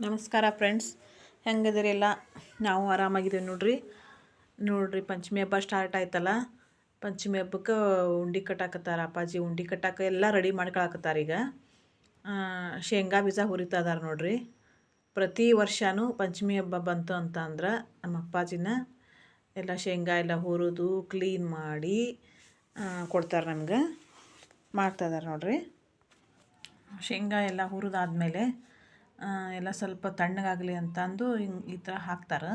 ನಮಸ್ಕಾರ ಫ್ರೆಂಡ್ಸ್. ಹೆಂಗದಿರೆಲ್ಲ ನಾವು ಆರಾಮಾಗಿದ್ದೀವಿ ನೋಡ್ರಿ. ನೋಡ್ರಿ, ಪಂಚಮಿ ಹಬ್ಬ ಸ್ಟಾರ್ಟ್ ಆಯ್ತಲ್ಲ. ಪಂಚಮಿ ಹಬ್ಬಕ್ಕೆ ಉಂಡಿ ಕಟ್ಟಾಕತ್ತಾರ ಅಪ್ಪಾಜಿ. ಉಂಡಿ ಕಟ್ಟಾಕ ಎಲ್ಲ ರೆಡಿ ಮಾಡ್ಕೊಳಕತ್ತಾರ ಈಗ. ಶೇಂಗಾ ಬೀಜ ಹುರಿತಾ ಇದಾರೆ ನೋಡ್ರಿ. ಪ್ರತಿ ವರ್ಷವೂ ಪಂಚಮಿ ಹಬ್ಬ ಬಂತು ಅಂತ ಅಂದ್ರೆ ನಮ್ಮ ಅಪ್ಪಾಜಿನ ಎಲ್ಲ ಶೇಂಗಾ ಎಲ್ಲ ಹುರಿದು ಕ್ಲೀನ್ ಮಾಡಿ ಕೊಡ್ತಾರೆ ನಮ್ಗೆ. ಮಾಡ್ತಾ ಇದಾರೆ ನೋಡ್ರಿ. ಶೇಂಗಾ ಎಲ್ಲ ಹುರಿದಾದ್ಮೇಲೆ ಎಲ್ಲ ಸ್ವಲ್ಪ ತಣ್ಣಗಾಗಲಿ ಅಂತ ಅಂದು ಹಿಂಗೆ ಈ ಥರ ಹಾಕ್ತಾರೆ.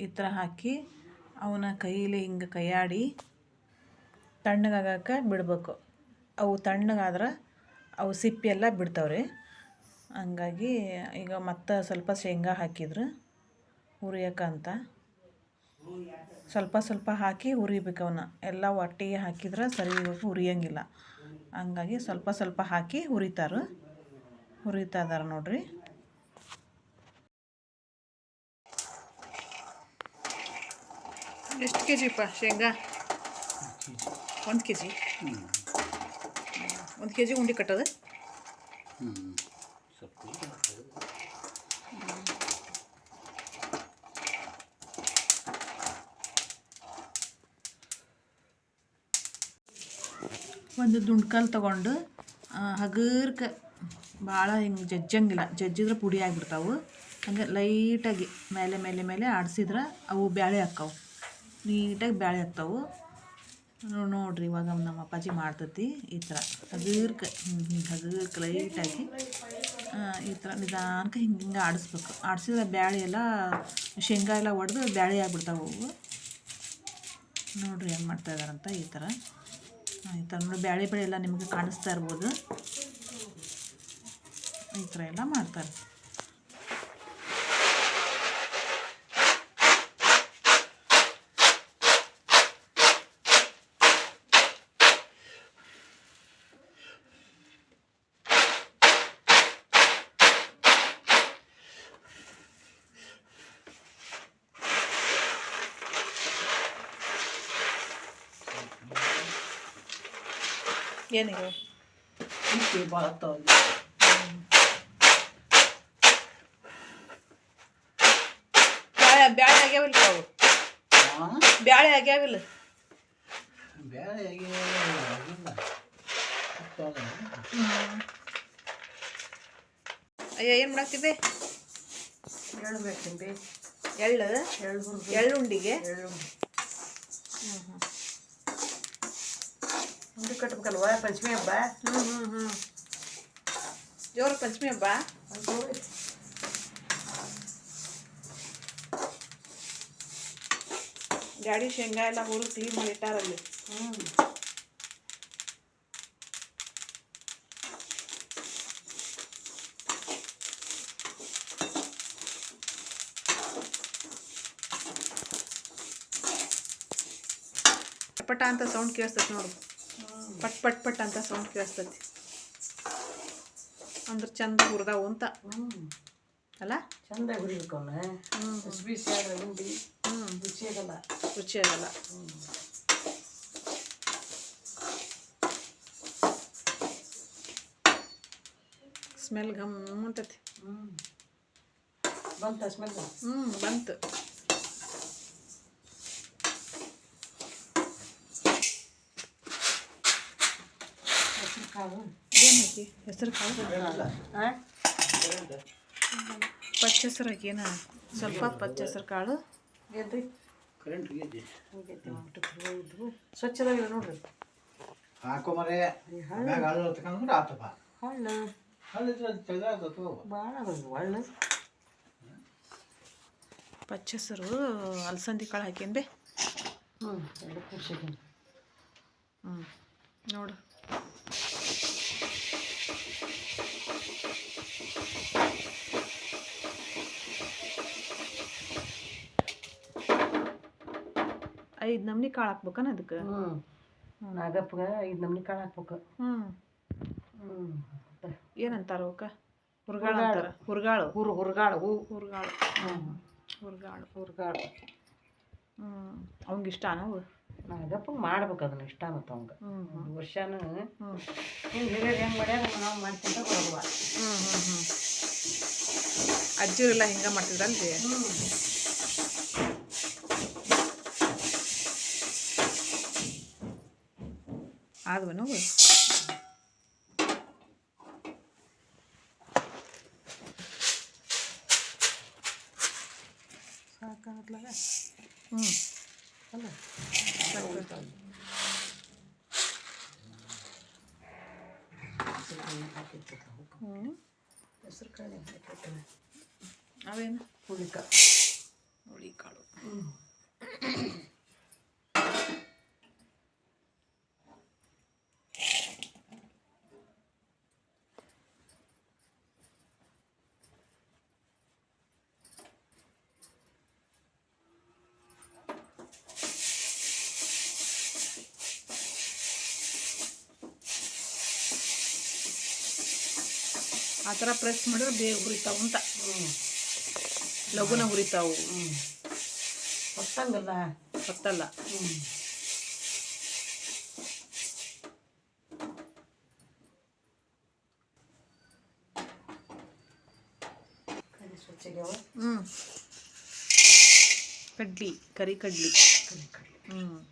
ಈ ಥರ ಹಾಕಿ ಅವನ್ನ ಕೈಲಿ ಹಿಂಗೆ ಕೈಯಾಡಿ ತಣ್ಣಗಾಗಕ್ಕೆ ಬಿಡಬೇಕು. ಅವು ತಣ್ಣಗಾದ್ರೆ ಅವು ಸಿಪ್ಪೆ ಎಲ್ಲ ಬಿಡ್ತಾವ್ರಿ. ಹಂಗಾಗಿ ಈಗ ಮತ್ತೆ ಸ್ವಲ್ಪ ಶೇಂಗಾ ಹಾಕಿದ್ರು ಹುರಿಯಕ್ಕಂತ ಸ್ವಲ್ಪ ಸ್ವಲ್ಪ ಹಾಕಿ ಹುರಿಬೇಕು ಅವನ್ನ ಎಲ್ಲ ಒಟ್ಟಿಗೆ ಹಾಕಿದ್ರೆ ಸರಿ ಹುರಿಯಂಗಿಲ್ಲ. ಹಂಗಾಗಿ ಸ್ವಲ್ಪ ಸ್ವಲ್ಪ ಹಾಕಿ ಹುರಿತಾರೆ. ಹುರಿತಾ ಇದಾರೆ ನೋಡ್ರಿ. ಎಷ್ಟು ಕೆ ಜಿಪ್ಪ ಶೇಂಗಾ? ಒಂದು ಕೆ ಜಿ ಒಂದು ಕೆ ಜಿ ಉಂಡೆ ಕಟ್ಟೋದು? ಒಂದು ದುಂಡ್ಕಲ್ ತಗೊಂಡು ಹಗರ್ಕ ಭಾಳ ಹಿಂಗೆ ಜಜ್ಜಂಗಿಲ್ಲ. ಜಜ್ಜಿದ್ರೆ ಪುಡಿ ಆಗಿಬಿಡ್ತಾವು ಹಂಗೆ ಲೈಟಾಗಿ ಮೇಲೆ ಮೇಲೆ ಮೇಲೆ ಆಡಿಸಿದ್ರೆ ಅವು ಬ್ಯಾಳೆ ಹಾಕ್ಕವು ನೀಟಾಗಿ ಬ್ಯಾಳೆ ಹತ್ತವು. ನೋಡ್ರಿ ಇವಾಗ ನಮ್ಮ ಅಪ್ಪಾಜಿ ಮಾಡ್ತತಿ ಈ ಥರ. ಹಗರ್ಕ ಹಿಂಗೆ ಹಗರ್ಕ ಲೈಟಾಗಿ ಈ ಥರ ನಿಧಾನಕ್ಕೆ ಹಿಂಗೆ ಹಿಂಗೆ ಆಡಿಸ್ಬೇಕು. ಆಡಿಸಿದ್ರೆ ಬ್ಯಾಳೆ ಎಲ್ಲ, ಶೇಂಗಾ ಎಲ್ಲ ಒಡೆದು ಬ್ಯಾಳೆ ಆಗ್ಬಿಡ್ತಾವೆ ಅವು. ನೋಡ್ರಿ ಏನು ಮಾಡ್ತಾ ಇದ್ದಾರಂತ ಈ ಥರ. ಈ ಥರ ನೋಡಿ ಬ್ಯಾಳೆ ಬೆಳೆ ಎಲ್ಲ ನಿಮಗೆ ಕಾಣಿಸ್ತಾ ಇರ್ಬೋದು. ಈ ಥರ ಎಲ್ಲ ಮಾಡ್ತಾರೆ. ಏನಿದೆ ಬ್ಯಾಳೆ ಬ್ಯಾಳೆ ಆಗ್ಯಾವಿಲ್ಲ ಅವು ಬ್ಯಾಳೆ ಆಗ್ಯಾವಿಲ್ಲ ಅಯ್ಯ ಏನು ಮಾಡಾಕ್ತಿದ್ದೆ ಹೇಳ್ಬೇಕಂಬಿ ಎಳ್ಳು ಎಳ್ಳು ಎಳ್ಳುಂಡಿಗೆ ಎಳ್ಳು ಉಂಡೆ ಕಟ್ಬೇಕಲ್ವ? ಪಂಚಮಿ ಹಬ್ಬ? ಹ್ಞೂ ಹ್ಞೂ ಹ್ಞೂ ಜೋರು ಪಂಚಮಿ ಹಬ್ಬ? ಗಾಡಿ ಶೇಂಗಾ ಎಲ್ಲ ಹುರಿದು ಕ್ಲೀನ್ ಮಾಡಿ ಇಟ್ಟಾರಲ್ಲಿ. ಹ್ಞೂ ಪಟ ಅಂತ ಸೌಂಡ್ ಕೇಳಿಸ್ತೈತೆ ನೋಡು. ಪಟ್ ಪಟ್ ಪಟ್ ಅಂತ ಸೌಂಡ್ ಕೇಳಿಸ್ತೈತಿ. ಅಂದ್ರೆ ಚಂದ ಹುರಿದಾವು ಅಂತ. ಅಲ್ಲ? ಚಂದ ಹುರಿಬೇಕು ಅವನ್ನ ಹ್ಞೂ ಬಿಸಿ ಆದ್ರೆ ಉಂಡಿ ರುಚಿ ಆಗಲ್ಲ. ರುಚಿ ಆಗಲ್ಲ. ಸ್ಮೆಲ್ ಘಮ್ ಅಂತತಿ. ಹ್ಞೂ ಬಂತ ಸ್ಮೆಲ್? ಹ್ಞೂ ಬಂತು. ಹೆಸರು ಕಾಳು. ಏನು ಹಾಕಿ ಹೆಸರು ಕಾಳು ಹಾಂ ಪಚ್ಚ ಹೆಸರು ಹಾಕಿನ ಸ್ವಲ್ಪ ಪಚ್ಚ ಹೆಸರು ಕಾಳು ಏನ್ರಿ ಕರೆಂಟ್ ಸ್ವಚ್ಛದಾಗಿಲ್ಲ ನೋಡ್ರಿ. ಹಾಕೋ ಮರೆ. ಮ್ಯಾಗ ಹಳ್ಳು ತಗೊಂಡ್ರೆ ಆತಪ್ಪ. ಹಳ್ಳ ಹಳ್ಳಿದ್ರೆ ತೆಗ್ದಾಗ್ತತು ಭಾಳ ಬಂದು ಹಳ್ಳ ಪಚ್ಚ ಹೆಸರು ಅಲಸಂದಿ ಕಾಳು ಹಾಕೇನು ಬೇ? ಹ್ಞೂ ಎರಡು ಹ್ಞೂ ನೋಡು. ಐದು ನಮ್ನಿ ಕಾಳು ಹಾಕ್ಬೇಕನ ಅದಕ್ಕೆ ಹ್ಞೂ ನಾಗಪ್ಪಗೆ ಐದು ನಮ್ನಿ ಕಾಳು ಹಾಕ್ಬೇಕು. ಹ್ಞೂ ಹ್ಞೂ ಏನಂತಾರ ಅವಕ್ಕ? ಹುರ್ಗಾಳು ಅಂತಾರ? ಹುರ್ಗಾಳು. ಹುರು ಹುರುಗಾಳು. ಹೂ. ಹುರ್ಗಾಳು. ಹ್ಞೂ ಹುರ್ಗಾಳು. ಹುರುಗಾಳು. ಹ್ಞೂ ಅವಂಗೆ ಇಷ್ಟ ಅವು? ನಾಗಪ್ಪಗೆ ಮಾಡ್ಬೇಕು ಅದನ್ನ ಇಷ್ಟ ಮತ್ತು ಅವಂಗೆ. ವರ್ಷಾನ ಹಿಂಗೆ ಹಿರಿಯರು ಹೆಂಗೆ ಮಾಡ್ಯಾರ ನಾವು ಮಾಡ್ಕೊಂತ ಬರುವ ಹ್ಞೂ ಹ್ಞೂ ಹ್ಞೂ ಅಜ್ಜಿರೆಲ್ಲ ಹಿಂಗೆ ಮಾಡ್ತಿದ್ರಲ್ರಿ? ಹ್ಮ್. ಹ್ಞೂ ಅಲ್ಲ ಹ್ಞೂ ಹೆಸರು ಕಾಳು ಹಾಕಿರ್ತಾರೆ ಅವೇನು ಹುಳಿಕ ಆ ಥರ ಪ್ರೆಸ್ ಮಾಡಿದ್ರೆ ಬೇಗ ಹುರಿತಾವು ಅಂತ. ಲಘುನ ಹುರಿತಾವು. ಹೊತ್ತಂಗಲ್ಲ ಹೊತ್ತಲ್ಲ ಹ್ಞೂ ಕಡ್ಲಿ ಕರಿ ಕಡ್ಲಿ. ಕಡಿ ಕಡ್ಲಿ. ಹ್ಞೂ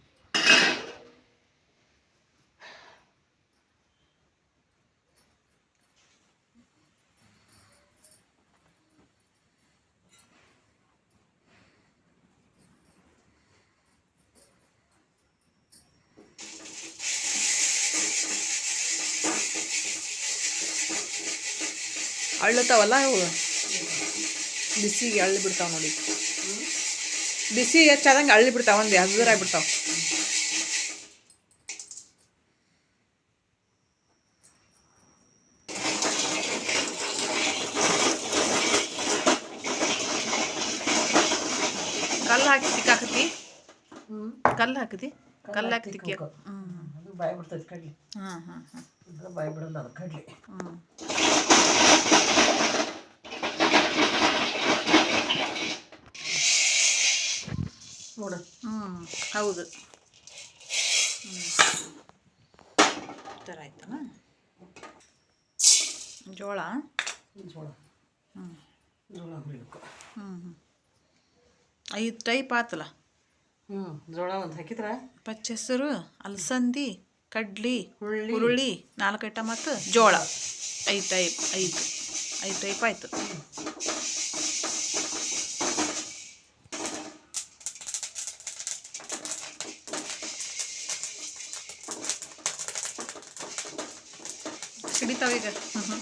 ಅಳ್ಳತಾವಲ್ಲ ಅವು? ಬಿಸಿಗೆ ಅಳ್ಳಿ ಬಿಡ್ತಾವ ನೋಡಿ ಬಿಸಿ ಹೆಚ್ಚಾದಂಗೆ ಅಳ್ಳಿ ಬಿಡ್ತಾವ ಒಂದು ಹಗುರಾಗ್ಬಿಡ್ತಾವ ಕಲ್ಲು ಹಾಕಿ ತಿಕ್ಕಾಕತಿ ಕಲ್ಲು ಹಾಕತಿ ಕಲ್ಲು ಹಾಕಿ ತಿಕ್ಕಿ. ಹ್ಞೂ ಬಾಯಿ ಬಿಡ್ತೈತೆ ಕಡ್ಲಿ. ಹಾಂ ಹಾಂ ಹಾಂ. ಬಾಯಿ ಬಿಡಲ್ಲ ಅದು ಕಡ್ಲಿ. ಹ್ಞೂ ನೋಡು. ಹ್ಞೂ ಹೌದು. ಹ್ಞೂ ಈ ಥರ ಆಯ್ತಲ್ಲ? ಜೋಳ? ಜೋಳ. ಹ್ಞೂ ಜೋಳ ಹುರಿಬೇಕು ಹ್ಞೂ ಹ್ಞೂ ಐದು ಟೈಪ್ ಆತಲ್ಲ? ಹ್ಞೂ ಜೋಳ ಒಂದು ಹಾಕಿದ್ರೆ? ಪಚ್ಚೆಸರು ಅಲಸಂದಿ ಕಡ್ಲಿ ಹುರುಳಿ. ನಾಲ್ಕು ಐಟಮ್ ಮತ್ತು ಜೋಳ. ಐದು ಟೈಪ್ ಐದು. ಐದು ಟೈಪ್ ಆಯಿತು. ಸಿಡಿತಾವೀಗ ಹ್ಞೂ ಹ್ಞೂ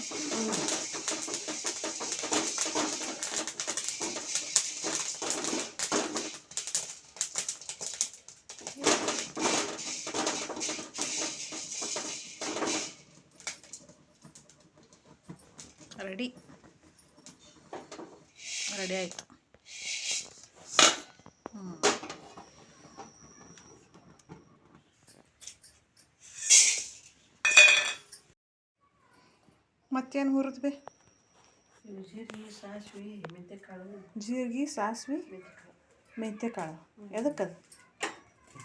ಮತ್ತೇನು ಹುರಿದ್ವಿ ಜೀರಿಗೆ ಸಾಸಿವೆ ಮೆಂತ್ಯಕಾಳು ಜೀರಿಗೆ ಸಾಸಿವೆ ಮೆಂತ್ಯಕಾಳು ಮೆಂತ್ಯಕಾಳು ಎದಕ್ಕದು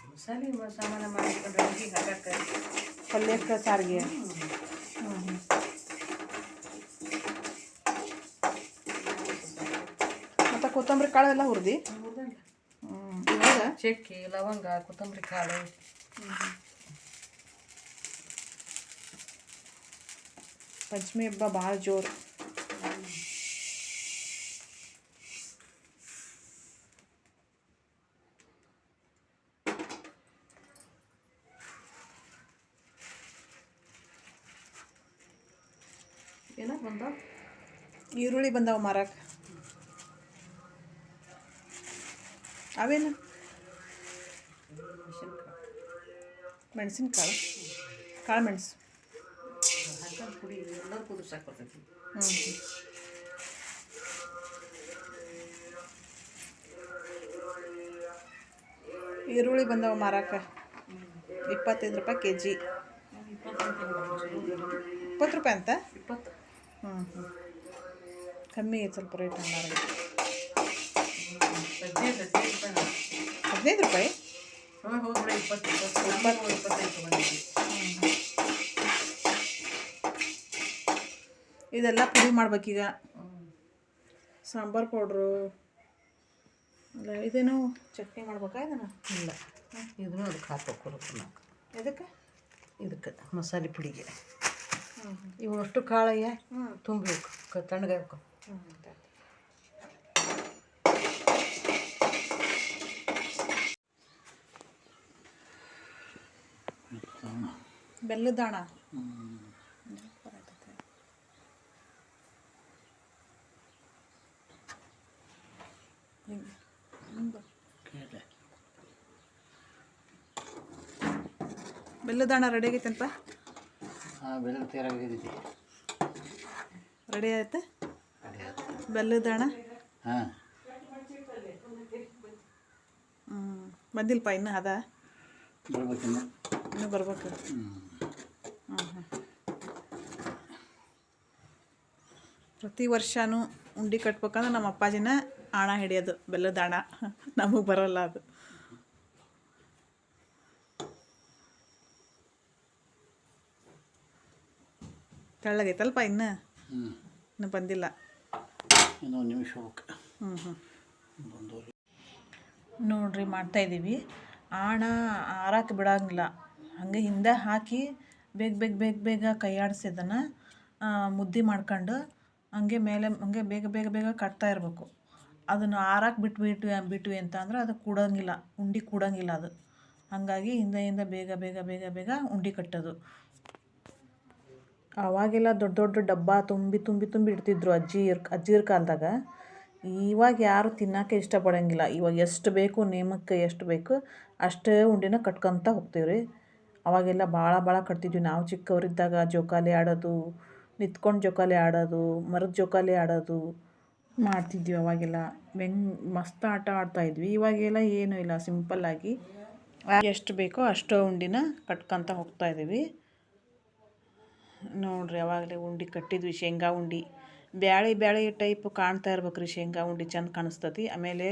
ಮಸಾಲೆ ಮ- ಸಾಮಾನ ಮಾಡಿಕೊಂಡು ಅಡುಗೆ ಹಾಕಕ್ಕೆ ಪಲ್ಯಕ್ಕೆ ಸಾರಿಗೆ ಹ್ಞೂ ಹ್ಞೂ ಮತ್ತು ಕೊತ್ತಂಬರಿ ಕಾಳು ಎಲ್ಲ ಹುರಿದಿ ಹೌದಲ್ಲ ಹ್ಞೂ ಇವಾಗ ಚಕ್ಕೆ ಲವಂಗ ಕೊತ್ತಂಬರಿ ಕಾಳು ಪಂಚಮಿ ಹಬ್ಬ ಭಾಳ ಜೋರು. ಏನ ಬಂದ? ಈರುಳ್ಳಿ ಬಂದಾವ ಮಾರಕ್ಕೆ ಅವೇನು? ಮೆಣಸಿನ್ಕಾಳು? ಕಾಳು ಮೆಣಸು. ಹಾಕೊಂಡು ಕುಡಿ ಎಲ್ಲರೂ ಕುದಿಸಾಕ್ ಬರ್ತೈತಿ ಹ್ಞೂ ಈರುಳ್ಳಿ ಬಂದವ ಮಾರಾಕ. ಇಪ್ಪತ್ತೈದು ರೂಪಾಯಿ ಕೆ ಜಿ ಇಪ್ಪತ್ತು ರೂಪಾಯಿ ಅಂತ? ಇಪ್ಪತ್ತು. ಹ್ಞೂ ಹ್ಞೂ ಕಮ್ಮಿ ಐತೆ ಸ್ವಲ್ಪ ರೇಟ್ ಹಂಗಾರೆ ಹದಿನೈದು ಹದಿನೈದು ರೂಪಾಯಿ? ಇಪ್ಪತ್ತು ಇಪ್ಪತ್ತು. ಇಪ್ಪತ್ತೈದು ಇದೆಲ್ಲ ಪುಡಿ ಮಾಡ್ಬೇಕೀಗ. ಸಾಂಬಾರು ಪೌಡ್ರು. ಅಲ್ಲ ಇದೇನು ಚಟ್ನಿ ಮಾಡ್ಬೇಕಾ ಇದನ್ನು? ಇಲ್ಲ. ಇದನ್ನು ಅದಕ್ಕೆ ಹಾಕ್ಬೇಕು ನಾವು ಎದಕ್ಕೆ? ಇದಕ್ಕೆ ಮಸಾಲೆ ಪುಡಿಗೆ. ಇವಷ್ಟು ಕಾಳಯ್ಯ ತುಂಬಬೇಕು ಕ ತಣ್ಣಗಾಯ್ಬೇಕು ಬೆಲ್ಲದ ಬೆಲ್ಲದ ಹಣ ರೆಡಿ ಆಗೈತೆ ಹಾಂ ಬೆಲ್ಲ ತಯಾರಾಗಿದ್ದೀವಿ ರೆಡಿ ಆಯ್ತಾ? ಬೆಲ್ಲದ ಹಣ ಹಾಂ. ಹ್ಞೂ ಬಂದಿಲ್ಲಪ್ಪ ಇನ್ನೂ ಅದ? ಬರ್ಬೇಕಿನ್ನು ಇನ್ನೂ. ಬರ್ಬೇಕು? ಪ್ರತಿ ವರ್ಷವೂ ಉಂಡೆ ಕಟ್ಬೇಕಂದ್ರೆ ನಮ್ಮ ಅಪ್ಪಾಜಿನ ಆಣ ಹಿಡಿಯೋದು ಬೆಲ್ಲದ ಹಣ ನಮಗೆ ಬರೋಲ್ಲ ಅದು. ತೆಳ್ಳಗೈತಲ್ಪ ಇನ್ನು? ಇನ್ನು ಬಂದಿಲ್ಲ. ಇನ್ನೊಂದು ನಿಮಿಷ ಹ್ಞೂ ಹ್ಞೂ ನೋಡ್ರಿ ಮಾಡ್ತಾಯಿದ್ದೀವಿ ಆಣ ಆರಕ್ಕೆ ಬಿಡಂಗಿಲ್ಲ. ಹಂಗೆ ಹಿಂದೆ ಹಾಕಿ ಬೇಗ ಬೇಗ ಬೇಗ ಬೇಗ ಕೈ ಆಡಿಸಿ ಮುದ್ದೆ ಮಾಡ್ಕೊಂಡು ಹಂಗೆ ಮೇಲೆ ಹಂಗೆ ಬೇಗ ಬೇಗ ಬೇಗ ಕಟ್ತಾ ಇರಬೇಕು. ಅದನ್ನು ಆರಕ್ಕೆ ಬಿಟ್ಟು ಬಿಟ್ಟು ಬಿಟ್ವಿ ಅಂತ ಅಂದ್ರೆ ಅದು ಕೂಡಂಗಿಲ್ಲ, ಉಂಡೆ ಕೂಡಂಗಿಲ್ಲ ಅದು. ಹಾಗಾಗಿ ಹಿಂದೆ ಹಿಂದೆ ಬೇಗ ಬೇಗ ಬೇಗ ಬೇಗ ಉಂಡೆ ಕಟ್ಟೋದು. ಅವಾಗೆಲ್ಲ ದೊಡ್ಡ ದೊಡ್ಡ ಡಬ್ಬ ತುಂಬಿ ತುಂಬಿ ತುಂಬಿ ಇಡ್ತಿದ್ರು ಅಜ್ಜಿಯರ್ ಅಜ್ಜಿಯರ ಕಾಲದಾಗ. ಇವಾಗ ಯಾರು ತಿನ್ನೋಕೆ ಇಷ್ಟಪಡೋಂಗಿಲ್ಲ. ಇವಾಗ ಎಷ್ಟು ಬೇಕು, ನೇಮಕ್ಕೆ ಎಷ್ಟು ಬೇಕು, ಅಷ್ಟೇ ಉಂಡಿನ ಕಟ್ಕೊತ ಹೋಗ್ತೀವಿ ರೀ ಅವಾಗೆಲ್ಲ ಭಾಳ ಭಾಳ ಕಟ್ತಿದ್ವಿ. ನಾವು ಚಿಕ್ಕವರಿದ್ದಾಗ ಜೋಕಾಲಿ ಆಡೋದು, ನಿಂತ್ಕೊಂಡು ಜೋಕಾಲಿ ಆಡೋದು, ಮರದ ಜೋಕಾಲಿ ಆಡೋದು. ಮಾಡ್ತಿದ್ವಿ ಅವಾಗೆಲ್ಲ. ಬೆಂಗ್ ಮಸ್ತ್ ಆಟ ಆಡ್ತಾಯಿದ್ವಿ ಇವಾಗೆಲ್ಲ ಏನೂ ಇಲ್ಲ. ಸಿಂಪಲ್ಲಾಗಿ ಎಷ್ಟು ಬೇಕೋ ಅಷ್ಟು ಉಂಡಿನ ಕಟ್ಕೊತ ಹೋಗ್ತಾಯಿದ್ದೀವಿ ನೋಡ್ರಿ, ಅವಾಗಲೇ ಉಂಡೆ ಕಟ್ಟಿದ್ವಿ. ಶೇಂಗಾ ಉಂಡೆ. ಬ್ಯಾಳಿ ಬ್ಯಾಳಿ ಟೈಪ್ ಕಾಣ್ತಾ ಇರ್ಬೇಕು ರೀ ಶೇಂಗಾ ಉಂಡೆ ಚೆಂದ ಕಾಣಿಸ್ತತಿ. ಆಮೇಲೆ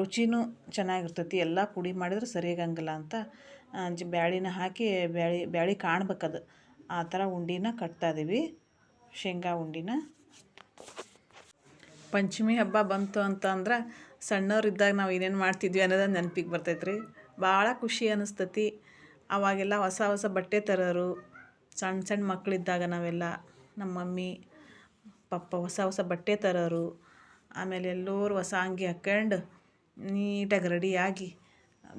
ರುಚಿನೂ ಚೆನ್ನಾಗಿರ್ತತಿ. ಎಲ್ಲ ಪುಡಿ ಮಾಡಿದ್ರೆ ಸರಿಯಾಗಂಗಿಲ್ಲ ಅಂತ. ಬ್ಯಾಳಿನ ಹಾಕಿ ಬ್ಯಾಳಿ ಬ್ಯಾಳಿ ಕಾಣ್ಬೇಕದು. ಆ ಥರ ಉಂಡಿನ ಕಟ್ತಾ ಇದೀವಿ ಶೇಂಗಾ ಉಂಡಿನ. ಪಂಚಮಿ ಹಬ್ಬ ಬಂತು ಅಂತ ಅಂದ್ರೆ ಸಣ್ಣವರಿದ್ದಾಗ ನಾವು ಏನೇನು ಮಾಡ್ತಿದ್ವಿ ಅನ್ನೋದು ನೆನಪಿಗೆ ಬರ್ತೈತೆ ರೀ ಭಾಳ ಖುಷಿ ಅನ್ನಿಸ್ತತಿ ಅವಾಗೆಲ್ಲ ಹೊಸ ಹೊಸ ಬಟ್ಟೆ ತರೋರು ಸಣ್ಣ ಸಣ್ಣ ಮಕ್ಕಳಿದ್ದಾಗ ನಾವೆಲ್ಲ ನಮ್ಮ ಮಮ್ಮಿ, ಪಪ್ಪ ಹೊಸ ಹೊಸ ಬಟ್ಟೆ ತರೋರು, ಆಮೇಲೆ ಎಲ್ಲರೂ ಹೊಸ ಅಂಗಿ ಹಾಕ್ಕೊಂಡು ನೀಟಾಗಿ ರೆಡಿಯಾಗಿ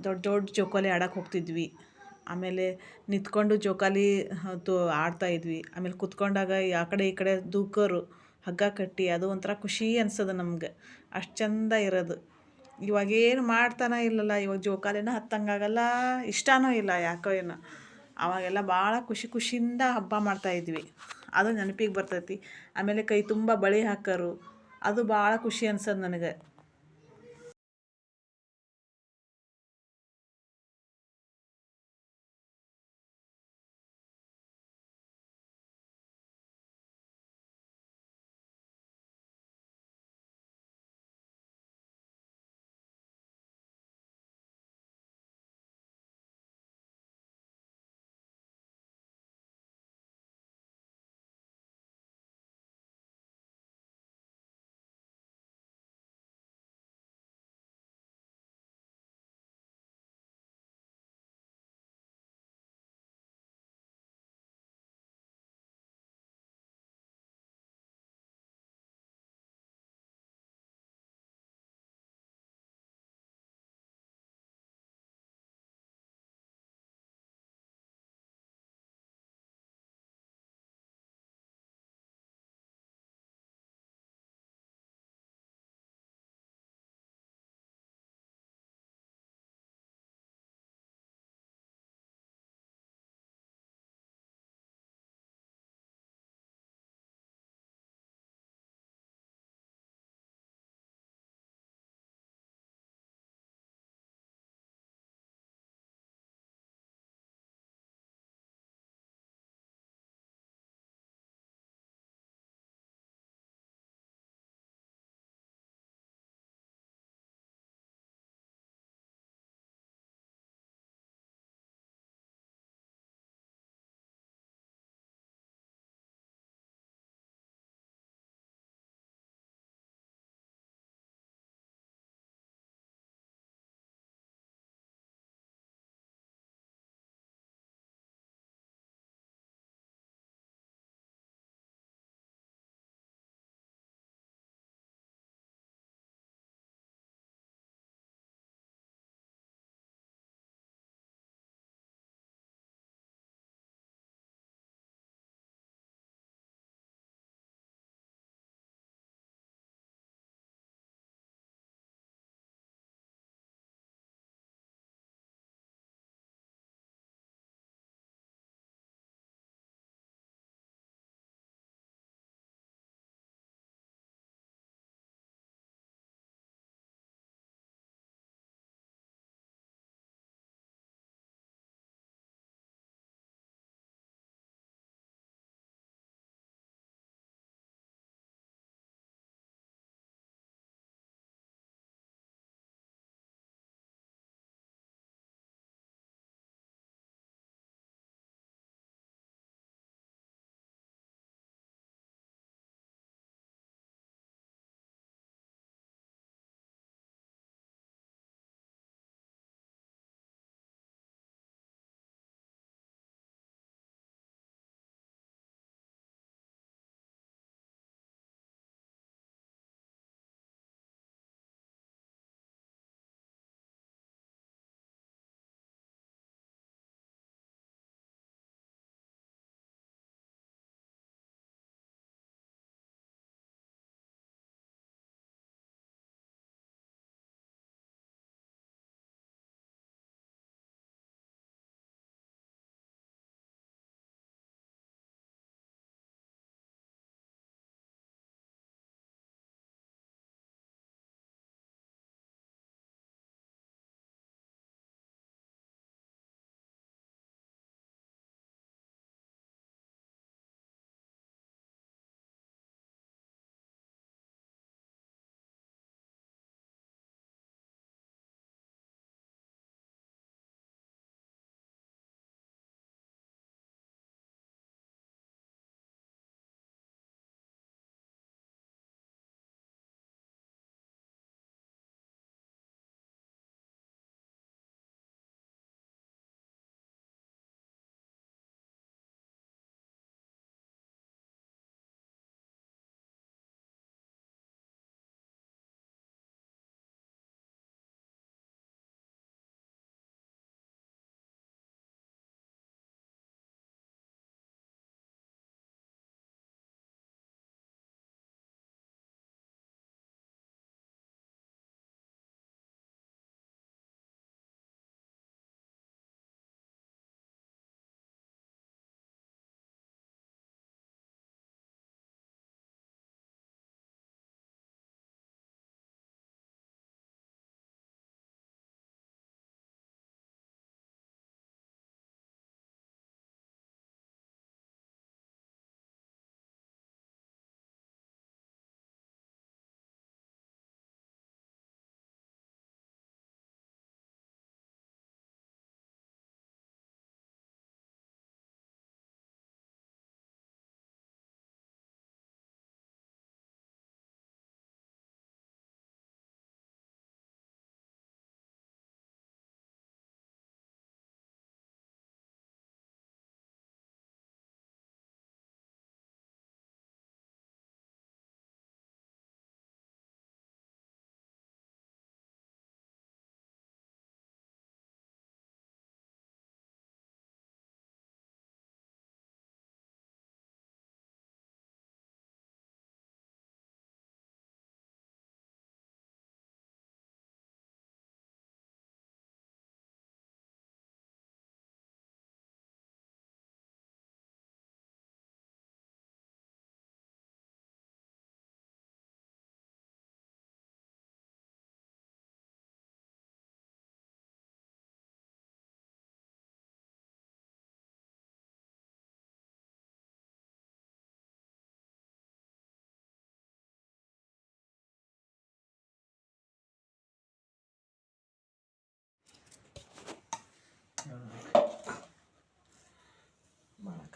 ದೊಡ್ಡ ದೊಡ್ಡ ಜೋಕಾಲಿ ಆಡಕ್ಕೆ ಹೋಗ್ತಿದ್ವಿ. ಆಮೇಲೆ ನಿಂತ್ಕೊಂಡು ಜೋಕಾಲಿ ತು ಆಡ್ತಾಯಿದ್ವಿ ಆಮೇಲೆ ಕೂತ್ಕೊಂಡಾಗ ಆ ಕಡೆ ಈ ಕಡೆ ದೂಕೋರು ಹಗ್ಗ ಕಟ್ಟಿ ಅದು ಒಂಥರ ಖುಷಿ ಅನ್ಸೋದು ನಮ್ಗೆ. ಅಷ್ಟು ಚಂದ ಇರೋದು. ಇವಾಗೇನು ಮಾಡ್ತಾನೆ ಇಲ್ಲಲ್ಲ, ಇವಾಗ ಜೋಕಾಲಿನ ಹತ್ತಂಗಾಗಲ್ಲ, ಇಷ್ಟನೂ ಇಲ್ಲ ಯಾಕೋ ಏನೋ. ಅವಾಗೆಲ್ಲ ಭಾಳ ಖುಷಿ ಖುಷಿಯಿಂದ ಹಬ್ಬ ಮಾಡ್ತಾಯಿದ್ವಿ ಅದು ನೆನಪಿಗೆ ಬರ್ತೈತಿ. ಆಮೇಲೆ ಕೈ ತುಂಬ ಬಳೆ ಹಾಕೋರು. ಅದು ಭಾಳ ಖುಷಿ ಅನ್ಸೋದು ನನಗೆ.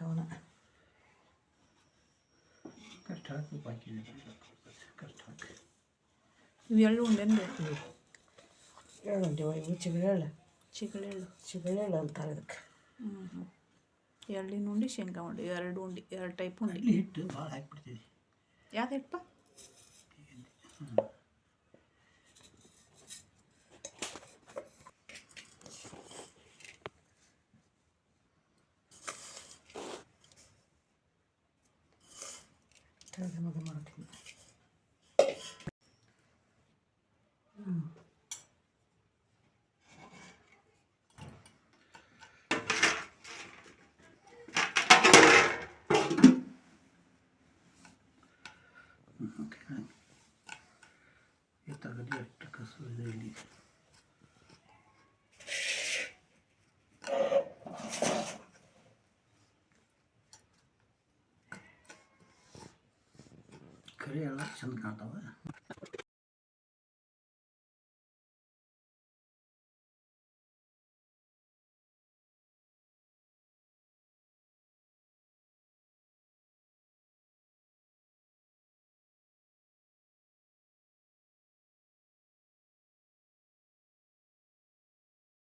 ಅವನ ಕಷ್ಟ ಹಾಕಿ ಬಾಕಿ ಕಷ್ಟ ಹಾಕಿ. ಇವು ಎಳ್ಳು ಉಂಡೆಂದು ಹೇಳುಂಡಿ ಇವು ಚಿಗಳೆಳ್ಳು ಚಿಗಳೆಳ್ಳು ಚಿಗಳೆಳ್ಳು ಅಂತಾರೆ ಅದಕ್ಕೆ. ಹ್ಞೂ ಎಳ್ಳಿನ ಉಂಡೆ ಶೇಂಗಾ ಉಂಡೆ ಎರಡು ಉಂಡೆ ಎರಡು ಟೈಪ್ ಉಂಡೆ. ಹಿಟ್ಟು ಭಾಳ ಹಾಕ್ಬಿಡ್ತೀವಿ. ಯಾವ್ದು ಹಿಟ್ಟಪ್ಪ ಕೆಳಗೆ ಮಗ ಮಾಡ್ತೀನಿ ಓಕೆ ಈ ತಗಡಿ ಎಷ್ಟು ಕಸು ಇದೆ ಇಲ್ಲಿ ಕರಿ ಎಲ್ಲ ಚಂದ ಕಾಣ್ತಾವ